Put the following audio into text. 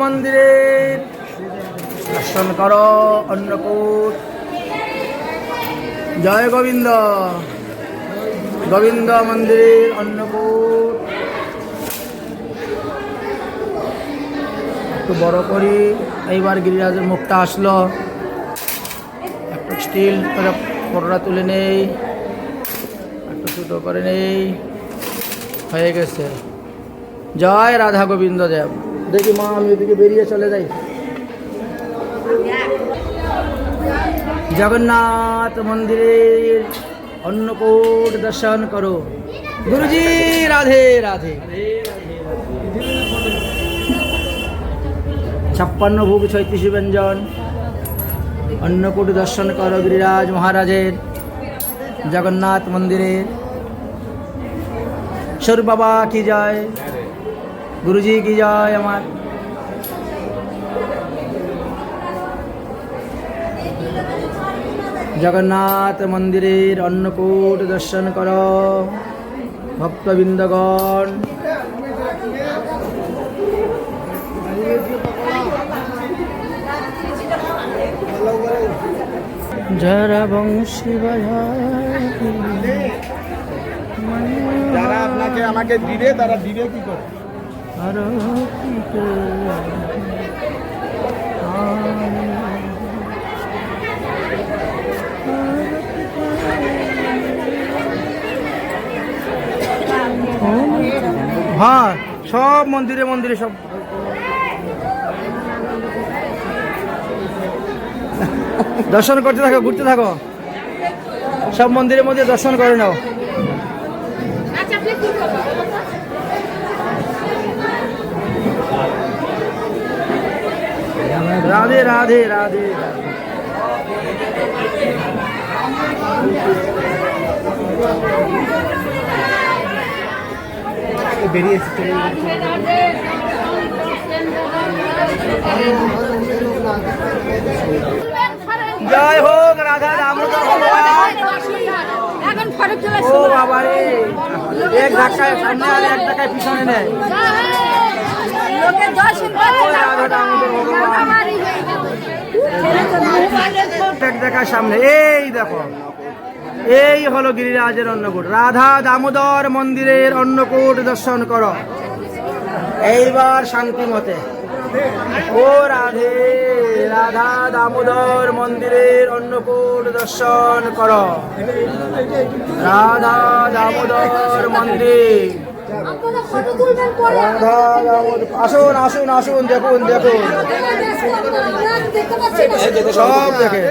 মন্দিরের। দর্শন কর, অন্নকূট। জয় গোবিন্দ। গোবিন্দ মন্দিরের অন্নকূট। একটু বড় করি, এইবার গিরিরাজের মুখটা আসলো। একটু স্টিল করে ফটোটা তুলে নেই, একটু ছোটো করে নেই। হয়ে গেছে। জয় রাধা গোবিন্দ দেব দেখি মা, আমি ওদিকে বেরিয়ে চলে যাই। জগন্নাথ মন্দিরের অন্নকূট দর্শন করো। গুরুজি, রাধে রাধে। ছাপ্পান্ন ভোগ ছয়ত্রিশ ব্যঞ্জন। অন্নকূট দর্শন করো গিরিরাজ মহারাজের। জগন্নাথ মন্দিরের। স্বরূপ বাবা কি যায় গুরুজি কি যায় আমার? জগন্নাথ মন্দিরের অন্নকূট দর্শন কর, ভক্তবৃন্দগণ। যারা বংশী যারা আপনাকে আমাকে দিবে, তারা দিবে কি করে? আরতিতে হ্যাঁ সব মন্দিরে মন্দিরে সব। দর্শন করতে থাকো, ঘুরতে থাকো। সব মন্দিরের মধ্যে দর্শন করে নাও। রাধে রাধে বেরিয়ে জয় হোক রাধা দামোদর এক ধাক্কায় সামনে আর এক ধাক্কায় পিছনে নেয়। ধাক্কায় সামনে। এই দেখো। এই হলো গিরিরাজের অন্নকূট। রাধা দামোদর মন্দিরের অন্নকূট দর্শন করো। এইবার শান্তি মতে ও রাধে, রাধা দামোদর মন্দিরের অন্নকূট দর্শন করো। রাধা দামোদর মন্দির। আসুন আসুন আসুন দেখুন দেখুন। সব দেখে।